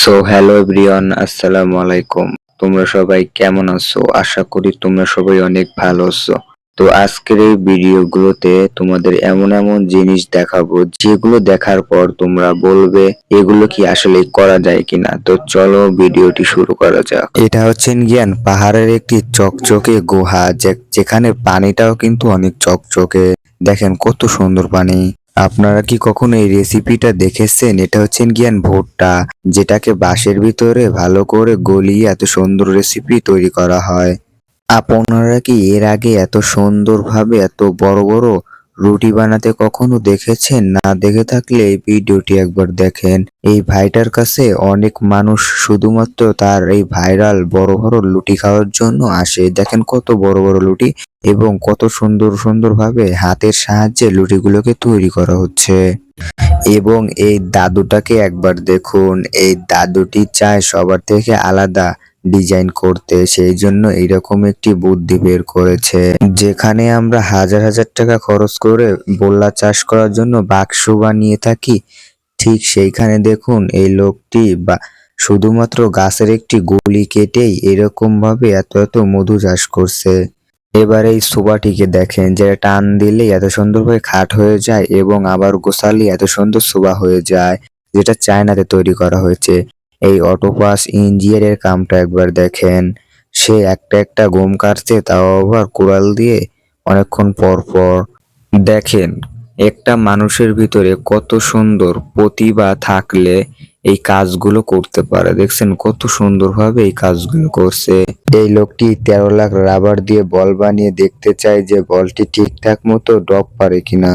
So hello everyone আসসালামু আলাইকুম তোমরা সবাই কেমন আছো? আশা করি তোমরা সবাই অনেক ভালো আছো। তো আজকের এই ভিডিওগুলোতে তোমাদের এমন এমন জিনিস দেখাবো, যেগুলো দেখার পর তোমরা বলবে, এগুলো কি আসলে করা যায় কিনা? তো চলো ভিডিওটি শুরু করা যাক। এটা হচ্ছে জ্ঞান পাহাড়ের একটি চকচকে গুহা যেখানে পানিটাও কিন্তু অনেক চকচকে। দেখেন কত সুন্দর পানি। আপনারা কি কখনো এই রেসিপিটা দেখেছেন? এটা হচ্ছে গিয়ান ভুট্টা, যেটাকে বাঁশের ভিতরে ভালো করে গলিয়ে এত সুন্দর রেসিপি তৈরি করা হয়। আপনারা কি এর আগে এত সুন্দরভাবে এত বড় বড় রুটি বানাতে কখনো দেখেছেন? না দেখে থাকলে এই ভিডিওটি একবার দেখেন। এই ভাইটার কাছে অনেক মানুষ শুধুমাত্র তার এই ভাইরাল বড় বড় লুটি খাওয়ার জন্য আসে। দেখেন কত বড় বড় লুটি এবং কত সুন্দর সুন্দরভাবে হাতের সাহায্যে লুটিগুলোকে তৈরি করা হচ্ছে। এবং এই দাদুটাকে একবার দেখুন। এই দাদুটি চায় সবার থেকে আলাদা ডিজাইন করতে, সেই জন্য এরকম একটি বুদ্ধি বের করেছে। যেখানে আমরা হাজার হাজার টাকা খরচ করে বল্লা চাষ করার জন্য বাক্স বানিয়ে থাকি, ঠিক সেইখানে দেখুন এই লোকটি বা শুধুমাত্র গাছের একটি গুলি কেটেই এরকম ভাবে এত এত মধু চাষ করছে। এবার এই সোবাটিকে দেখেন যেটা টান দিলে এত সুন্দরভাবে খাট হয়ে যায় এবং আবার গোসালি এত সুন্দর সোবা হয়ে যায়, যেটা চায়নাতে তৈরি করা হয়েছে। এই অটোপাস ইঞ্জিনিয়ারের কামটা একবার দেখেন। সে একটা একটা গম কাটছে, তাও আবার কুড়াল দিয়ে অনেকক্ষণ পর পর। দেখেন, একটা মানুষের ভিতরে কত সুন্দর প্রতিভা থাকলে এই কাজগুলো করতে পারে। দেখছেন কত সুন্দরভাবে এই কাজগুলো করছে। এই লোকটি তেরো লাখ রাবার দিয়ে বল বানিয়ে দেখতে চায় যে বলটি ঠিকঠাক মতো ডপ পারে কিনা।